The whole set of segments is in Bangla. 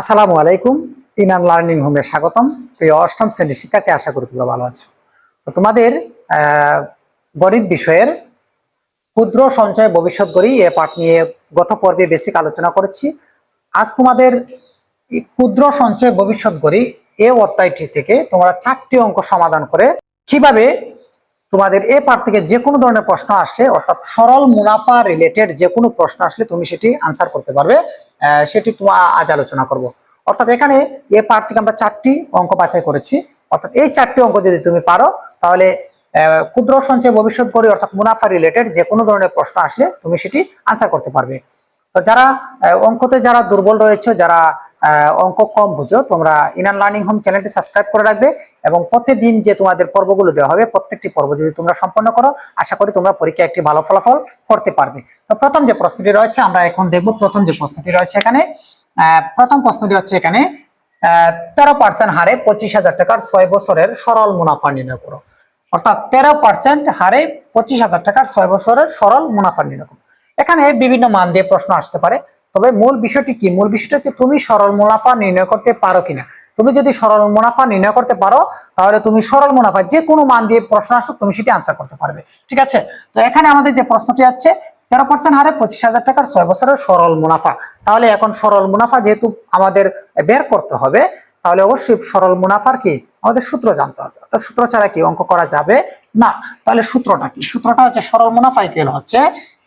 আসসালামু আলাইকুম, ইনান লার্নিং হোমে স্বাগতম। প্রিয় অষ্টম শ্রেণির শিক্ষার্থী, আশা করি তোমরা ভালো আছো। তো তোমাদের গণিত বিষয়ের ক্ষুদ্র সঞ্চয় ভবিষ্যৎ গড়ি এ পাঠ নিয়ে গত পর্বে বেসিক আলোচনা করেছি। আজ তোমাদের ক্ষুদ্র সঞ্চয় ভবিষ্যৎ গড়ি এ অধ্যায়টি থেকে তোমরা চারটি অঙ্ক সমাধান করে কীভাবে তোমাদের এ পাঠ থেকে যে কোনো ধরনের প্রশ্ন আসলে, অর্থাৎ সরল মুনাফা রিলেটেড যে কোনো প্রশ্ন আসলে তুমি সেটি আনসার করতে পারবে। সেটি তোমার আজ আলোচনা করব। অর্থাৎ এখানে এ পাঠ থেকে আমরা চারটি অঙ্ক বাছাই করেছি। অর্থাৎ এই চারটি অঙ্ক যদি তুমি পারো, তাহলে ক্ষুদ্র সঞ্চয় ভবিষ্যৎ করি অর্থাৎ মুনাফা রিলেটেড যে কোনো ধরনের প্রশ্ন আসলে তুমি সেটি আনসার করতে পারবে। তো যারা অঙ্কতে যারা দুর্বল রয়েছে, যারা অঙ্ক কম বুঝো, তোমরা ইনান লার্নিং হোম চ্যানেলটি সাবস্ক্রাইব করে রাখবে এবং প্রত্যেকদিন যে তোমাদের পর্বগুলো দেওয়া হবে, প্রত্যেকটি পর্ব যদি তোমরা সম্পন্ন করো, আশা করি তোমরা পরীক্ষায় একটি ভালো ফলাফল করতে পারবে। তো প্রথম যে প্রশ্নটি রয়েছে, আমরা এখন দেখব প্রথম যে প্রশ্নটি রয়েছে এখানে। প্রথম প্রশ্নটি হচ্ছে এখানে তেরো পার্সেন্ট হারে পঁচিশ হাজার টাকার ছয় বছরের সরল মুনাফা নির্ণয় করো। অর্থাৎ তেরো পার্সেন্ট হারে পঁচিশ হাজার টাকার ছয় বছরের সরল মুনাফা নির্ণয় করো। এখানে বিভিন্ন মান দিয়ে প্রশ্ন আসতে পারে। তবে মূল বিষয়টি কি? মূল বিষয়টা হচ্ছে তুমি সরল মুনাফা নির্ণয় করতে পারো কিনা? তুমি যদি সরল মুনাফা নির্ণয় করতে পারো, তাহলে তুমি সরল মুনাফা যে কোনো মান দিয়ে প্রশ্ন আসুক, তুমি সেটি আনসার করতে পারবে। ঠিক আছে? তো এখানে আমাদের যে প্রশ্নটি আছে, তেরো পার্সেন্ট হারে পঁচিশ হাজার টাকার ছয় বছরের সরল মুনাফা। তাহলে এখন সরল মুনাফা যেহেতু আমাদের বের করতে হবে, তাহলে অবশ্যই সরল মুনাফার কি? আমাদের সূত্র জানতে হবে। অর্থাৎ সূত্র ছাড়া কি অঙ্ক করা যাবে না। তাহলে সূত্রটা কি? সূত্রটা হচ্ছে সরল মুনাফা ইকুয়াল হচ্ছে,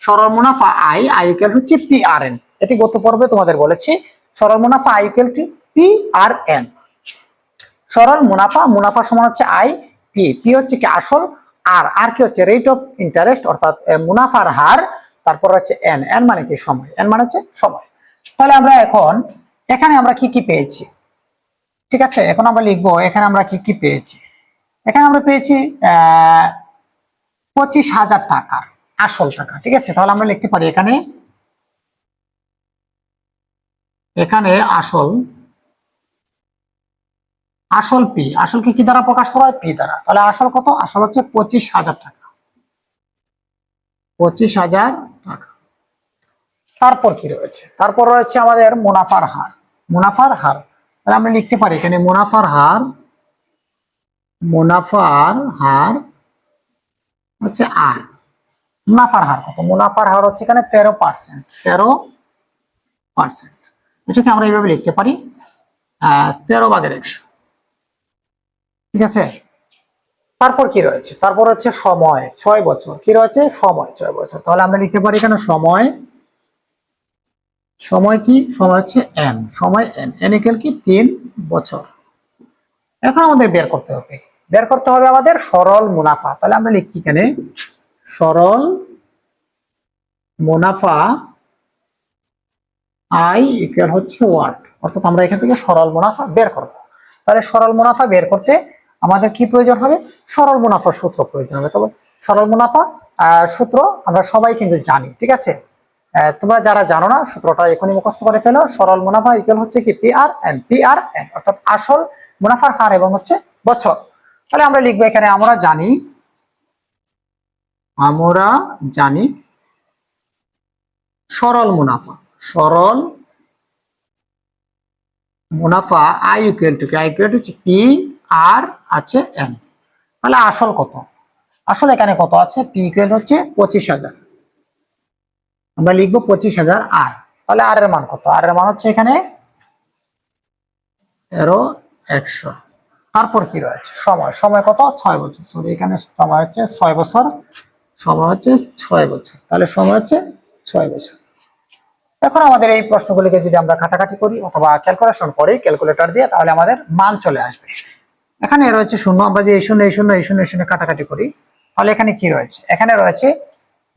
সরল মুনাফা আই আই হচ্ছে পি আর এন এটি গত পর্বে তোমাদের বলেছি। সরল মুনাফা I equal to P R N সরল মুনাফা মুনাফা সমান হচ্ছে আই পি পি হচ্ছে কি আসল আর আর কি হচ্ছে রেট অফ ইন্টারেস্ট অর্থাৎ মুনাফার হার, তারপর হচ্ছে এন এন মানে কি সময়? এন মানে হচ্ছে সময়। তাহলে আমরা এখন, এখানে আমরা কি কি পেয়েছি? ঠিক আছে? এখন আমরা লিখব, এখানে আমরা কি কি পেয়েছি? এখানে আমরা পেয়েছি আহ পঁচিশ হাজার টাকার, আসল টাকা। ঠিক আছে? তাহলে আমরা লিখতে পারি এখানে এখানে আসল আসল পি, আসলকে কি দ্বারা প্রকাশ করা হয়? পি দ্বারা। তাহলে আসল কত? আসল হচ্ছে পঁচিশ হাজার টাকা। পঁচিশ হাজার টাকা। তারপর কি রয়েছে? তারপর রয়েছে আমাদের মুনাফার হার। মুনাফার হার, তাহলে আমরা লিখতে পারি, এখানে মুনাফার হার মুনাফার হার হচ্ছে আর। মুনাফার হার কত? মুনাফার হার হচ্ছে এখানে তেরো পার্সেন্ট। তেরো পার্সেন্ট। এটাকে আমরা এইভাবে লিখতে পারি তেরো ভাগের একশো। ঠিক আছে? তারপর কি রয়েছে? তারপর হচ্ছে সময়, ছয় বছর। কি রয়েছে? সময়, ছয় বছর। তাহলে আমরা লিখতে পারি এখানে সময় সময় কি? সময় হচ্ছে এন সময় এন এন ইকুয়াল কি? তিন বছর। এখন আমাদের বের করতে হবে। বের করতে হবে আমাদের সরল মুনাফা। তাহলে আমরা লিখি এখানে, সরল মুনাফা আই ইকুয়াল হচ্ছে ওয়াট অর্থাৎ আমরা এখান থেকে সরল মুনাফা বের করব। তাহলে সরল মুনাফা বের করতে আমাদের কি প্রয়োজন হবে? সরল মুনাফার সূত্র প্রয়োজন হবে। তবে সরল মুনাফা সূত্র আমরা সবাই কিন্তু জানি, ঠিক আছে? তোমরা যারা জানো না, সূত্রটা এখনই মুখস্থ করে ফেলো। সরল মুনাফা ইকুয়াল হচ্ছে কি P R N P R N অর্থাৎ আসল মুনাফার হার এবং হচ্ছে বছর। তাহলে আমরা লিখব এখানে, আমরা জানি আমরা জানি সরল মুনাফা। সরল মুনাফা, আই ইকুয়াল টু কি, I equal to P, R আছে এন। তাহলে আসল কত? আসল এখানে কত আছে? পি ইকুয়াল হচ্ছে পঁচিশ হাজার। আমরা লিখব পঁচিশ হাজার আর। তাহলে আর এর মান কত? আর এর মান হচ্ছে এখানে তেরো, একশো। তারপর কি রয়েছে? সময়। সময় কত? ছয় বছর। সরি এখানে সময় হচ্ছে ছয় বছর। সময় হচ্ছে ছয় বছর। তাহলে সময় হচ্ছে ছয় বছর। এখন আমাদের এই প্রশ্নগুলিকে যদি আমরা কাটাকাটি করি অথবা ক্যালকুলেশন করি ক্যালকুলেটর দিয়ে, তাহলে আমাদের মান চলে আসবে। এখানে রয়েছে শূন্য, আমরা যে এই শূন্য এই শূন্য এই শূন্য শূন্য কাটাকাটি করি, তাহলে এখানে কি রয়েছে? এখানে রয়েছে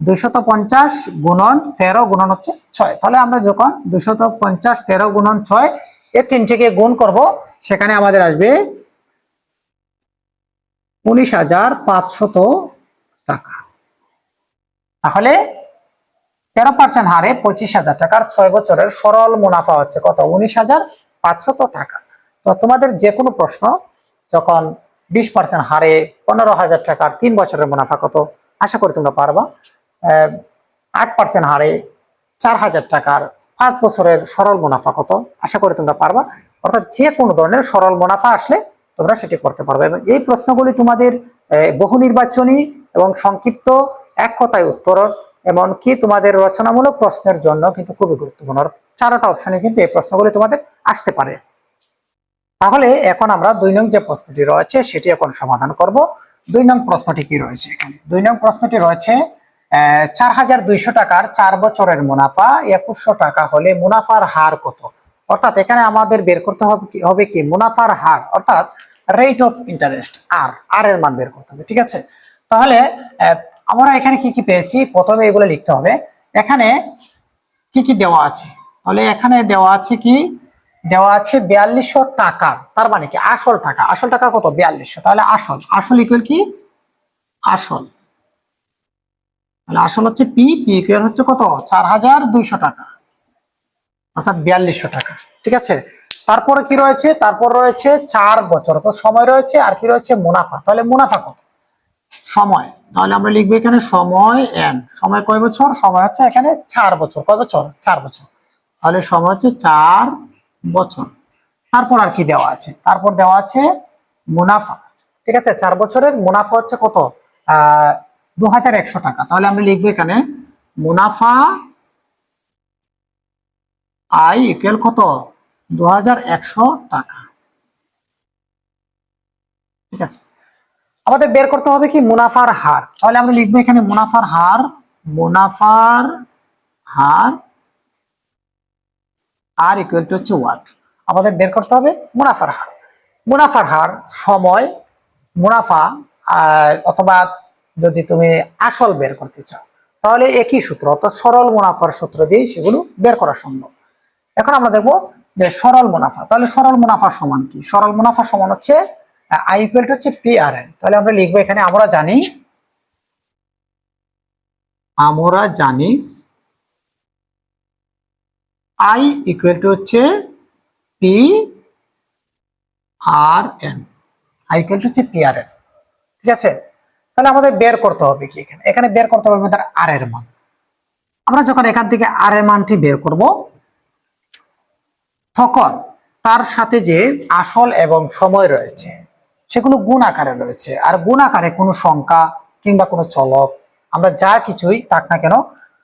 দুশত পঞ্চাশ গুণন তেরো গুণন হচ্ছে ছয়। তাহলে আমরা যখন দুশত পঞ্চাশ তেরো গুণন ছয়, এ তিনটিকে গুণ করব, সেখানে আমাদের আসবে উনিশ হাজার পাঁচশত টাকা। তাহলে তেরো পার্সেন্ট হারে পঁচিশ হাজার টাকার ছয় বছরের সরল মুনাফা হচ্ছে কত? উনিশ হাজার পাঁচশত টাকা। তো তোমাদের যে কোনো প্রশ্ন, যখন বিশ পার্সেন্ট হারে পনেরো হাজার টাকার তিন বছরের মুনাফা কত? আশা করি তোমরা পারবা। আট পার্সেন্ট হারে চার হাজার টাকার পাঁচ বছরের সরল মুনাফা কত? আশা করি তোমরা পারবা। অর্থাৎ যে কোনো ধরনের সরল মুনাফা আসলে তোমরা সেটি করতে পারবে। এবং এই প্রশ্নগুলি তোমাদের বহু নির্বাচনী এবং সংক্ষিপ্ত এক কথায় উত্তর এমনকি তোমাদের রচনামূলক প্রশ্নের জন্য কিন্তু খুবই গুরুত্বপূর্ণ। চারটা অপশনে কিন্তু এই প্রশ্নগুলি তোমাদের আসতে পারে। তাহলে এখন আমরা দুই নং যে প্রশ্নটি রয়েছে, সেটি এখন সমাধান করব। দুই নং প্রশ্নটি কি রয়েছে এখানে? দুই নং প্রশ্নটি রয়েছে চার হাজার দুইশো টাকার চার বছরের মুনাফা, একুশশো টাকা হলে মুনাফার হার কত? অর্থাৎ এখানে আমাদের বের করতে হবে কি মুনাফার হার, অর্থাৎ রেট অফ ইন্টারেস্ট আর আর এর মান বের করতে হবে, ঠিক আছে? তাহলে আমরা এখানে কি কি পেয়েছি? প্রথমে এগুলো লিখতে হবে। এখানে কি কি দেওয়া আছে? তাহলে এখানে দেওয়া আছে কি? দেওয়া আছে বিয়াল্লিশশো টাকা। তার মানে কি? আসল টাকা। আসল টাকা কত? বিয়াল্লিশশো। তাহলে আসল। আসল ইকুয়াল কি? আসল। তাহলে আসল হচ্ছে পি পি ইকুয়াল হচ্ছে কত? চার হাজার দুইশো টাকা। অর্থাৎ বিয়াল্লিশশো টাকা। ঠিক আছে? তারপরে কি রয়েছে? তারপর রয়েছে চার বছর। তো সময় রয়েছে। আর কি রয়েছে? মুনাফা। তাহলে মুনাফা কত? সময়। তাহলে আমরা লিখব এখানে সময় এন সময় কয় বছর? সময় হচ্ছে এখানে চার বছর। কয় বছর? চার বছর। তাহলে সময় হচ্ছে চার বছর। তারপর আর কি দেওয়া আছে? তারপর দেওয়া আছে মুনাফা। ঠিক আছে? চার বছরের মুনাফা হচ্ছে কত? আহ দু হাজার একশো টাকা। তাহলে আমরা লিখব এখানে মুনাফা আই ইকুয়াল কত? দু হাজার একশো টাকা। ঠিক আছে? আমাদের বের করতে হবে কি? মুনাফার হার। তাহলে আমরা লিখব এখানে মুনাফার হার মুনাফার হার, আর ইকুয়াল টু হচ্ছে ওয়াট আমাদের বের করতে হবে মুনাফার হার। মুনাফার হার সময়, মুনাফা অথবা যদি তুমি আসল বের করতে চাও, তাহলে একই সূত্র, অর্থাৎ সরল মুনাফার সূত্র দিয়ে সেগুলো বের করা সম্ভব। এখন আমরা দেখব যে সরল মুনাফা, তাহলে সরল মুনাফা সমান কি? সরল মুনাফা সমান হচ্ছে আই ইকুয়াল টু হচ্ছে পি আর এন তাহলে আমরা লিখব এখানে, আমরা জানি আমরা জানি আই ইকুয়াল টু হচ্ছে P R N I equal to হচ্ছে পি আর এন ঠিক আছে? তাহলে আমাদের বের করতে হবে কি এখানে? এখানে বের করতে হবে আমাদের আর এর মান। আমরা যখন এখান থেকে আর এর মানটি বের করব, তখন তার সাথে যে আসল এবং সময় রয়েছে সেগুলো গুণ আকারে রয়েছে। আর গুণ আকারে কোনো সংখ্যা কিংবা কোনো চলক, আমরা যা কিছুই থাক না কেন,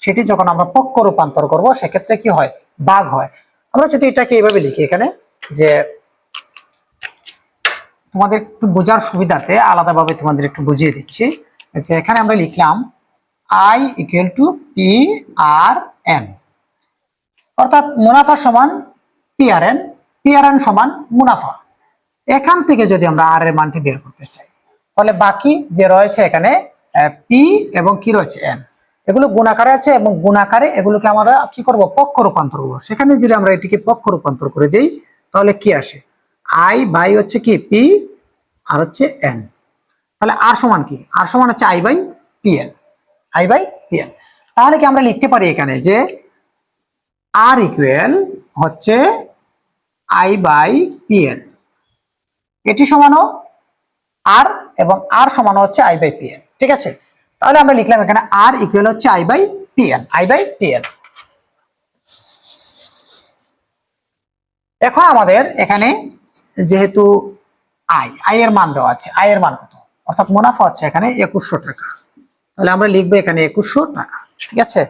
সেটি যখন আমরা পক্ষ রূপান্তর করব, সেক্ষেত্রে কি হয়? বাঘ হয়। আমরা যদি এটাকে এইভাবে লিখি এখানে, যে তোমাদের একটু বোঝার সুবিধাতে আলাদাভাবে তোমাদের একটু বুঝিয়ে দিচ্ছি। যে এখানে আমরা লিখলাম I equal to P R N অর্থাৎ মুনাফা সমান P R N P R N সমান মুনাফা। এখান থেকে যদি আমরা আর এর মানটি বের করতে চাই, তাহলে বাকি যে রয়েছে এখানে পি এবং কি রয়েছে? এন এগুলো গুণাকারে আছে এবং গুণাকারে এগুলোকে আমরা কি করব? পক্ষ রূপান্তর করব। সেখানে যদি আমরা এটিকে পক্ষ রূপান্তর করে দিই, তাহলে কি আসে? আই বাই হচ্ছে কি? পি আর হচ্ছে এন তাহলে আর সমান কি? আর সমান হচ্ছে I by P N I by P N তাহলে কি আমরা লিখতে পারি এখানে যে আর ইকুয়াল হচ্ছে আই বাই পি এন এটি সমানও আর এবং আর সমান হচ্ছে আই বাই পি এন ঠিক আছে? তাহলে আমরা লিখলাম এখানে R equal I by P N I by P N N এখন আমাদের এখানে যেহেতু আই এর মান দেওয়া আছে আই এর মান কত? অর্থাৎ মুনাফা হচ্ছে এখানে একুশশো টাকা। তাহলে আমরা লিখব এখানে একুশশো টাকা, ঠিক আছে?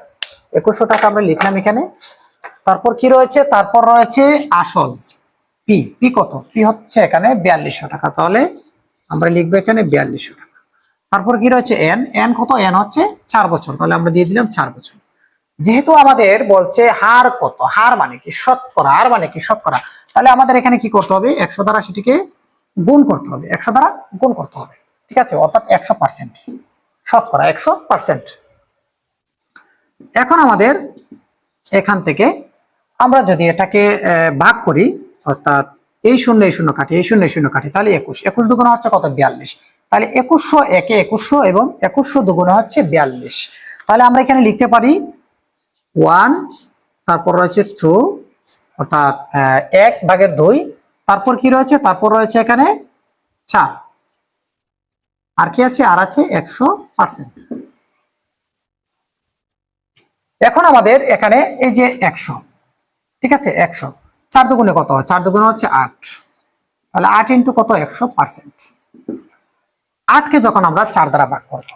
একুশশো টাকা আমরা লিখলাম এখানে। তারপর কি রয়েছে? তারপর রয়েছে আসল। পি পি কত? পি হচ্ছে এখানে বিয়াল্লিশশো টাকা। তাহলে আমরা লিখব এখানে বিয়াল্লিশশো টাকা। তারপর কি রয়েছে? এন এন কত? এন হচ্ছে চার বছর। তাহলে আমরা দিয়ে দিলাম চার বছর। যেহেতু আমাদের বলছে হার কত? হার মানে কি? শতকরা। হার মানে কি? শতকরা। তাহলে আমাদের এখানে কি করতে হবে? একশো দ্বারা সেটিকে গুণ করতে হবে। একশো দ্বারা গুণ করতে হবে। ঠিক আছে? অর্থাৎ একশো পার্সেন্ট। শতকরা একশো পার্সেন্ট। এখন আমাদের এখান থেকে আমরা যদি এটাকে ভাগ করি অর্থাৎ এই শূন্য এই শূন্য কাটি এই শূন্য শূন্য কাটি তাহলে একুশ। একুশ দুগুণ হচ্ছে কত? বিয়াল্লিশ। তাহলে একুশশো একে একুশশো এবং একুশশো দুগুণ হচ্ছে বিয়াল্লিশ। তাহলে আমরা এখানে লিখতে পারি ওয়ান, তারপর রয়েছে টু, অর্থাৎ এক ভাগের দুই, তারপর কি রয়েছে? তারপর রয়েছে এখানে চার। আর কি আছে? আর আছে একশো পার্সেন্ট। এখন আমাদের এখানে এই যে একশো, ঠিক আছে? একশো। চার দুগুণে কত? হয় চার দুগুণে হচ্ছে আট। তাহলে আট ইন্টু কত? একশো পার্সেন্ট। আটকে যখন আমরা চার দ্বারা ভাগ করব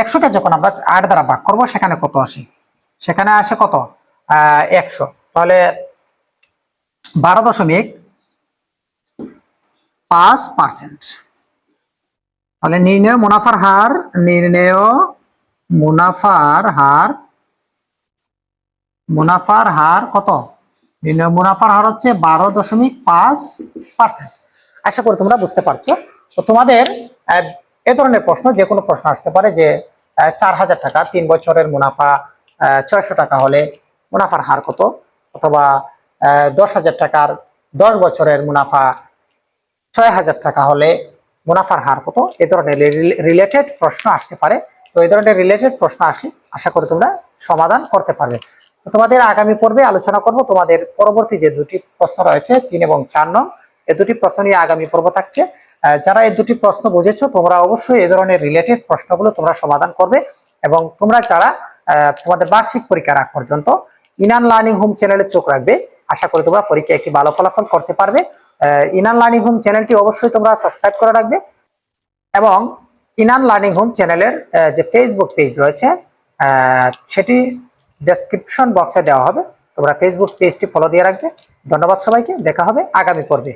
একশোকে যখন আমরা আট দ্বারা ভাগ করব, সেখানে কত আসে? সেখানে আসে কত? একশো। তাহলে বারো দশমিক পাঁচ পার্সেন্ট। তাহলে নির্ণয় মুনাফার হার, নির্ণয় মুনাফার হার মুনাফার হার কত? মুনাফার হার হচ্ছে বারো দশমিক পাঁচ পার্সেন্ট। আশা করি তোমরা বুঝতে পারছ। তো তোমাদের এ ধরনের প্রশ্ন, যে কোনো প্রশ্ন আসতে পারে যে চার হাজার টাকা, তিন বছরের মুনাফা ছয়শো টাকা হলে মুনাফার হার কত? অথবা দশ হাজার টাকার দশ বছরের মুনাফা, ছয় হাজার টাকা হলে মুনাফার হার কত? এ ধরনের রিলেটেড প্রশ্ন আসতে পারে। তো এই ধরনের রিলেটেড প্রশ্ন আসলে আশা করি তোমরা সমাধান করতে পারবে। তোমাদের আগামী পর্বে আলোচনা করব তোমাদের পরবর্তী যে দুটি প্রশ্ন রয়েছে, তিন এবং চার নং, এ দুটি প্রশ্ন নিয়ে আগামী পর্ব থাকছে। যারা এই দুটি প্রশ্ন বুঝেছ, তোমরা অবশ্যই এই ধরনের রিলেটেড প্রশ্নগুলো তোমরা সমাধান করবে এবং তোমরা যারা তোমাদের বার্ষিক পরীক্ষার আগ পর্যন্ত ইনান লার্নিং হোম চ্যানেলে চোখ রাখবে, আশা করি তোমরা পরীক্ষায় একটি ভালো ফলাফল করতে পারবে। ইনান লার্নিং হোম চ্যানেলটি অবশ্যই তোমরা সাবস্ক্রাইব করে রাখবে এবং ইনান লার্নিং হোম চ্যানেলের যে ফেসবুক পেজ রয়েছে সেটি ডেসক্রিপশন বক্সে দেওয়া হবে। তোমরা ফেসবুক পেজটি ফলো দিয়ে রাখবে। ধন্যবাদ সবাইকে। দেখা হবে আগামী পর্বে।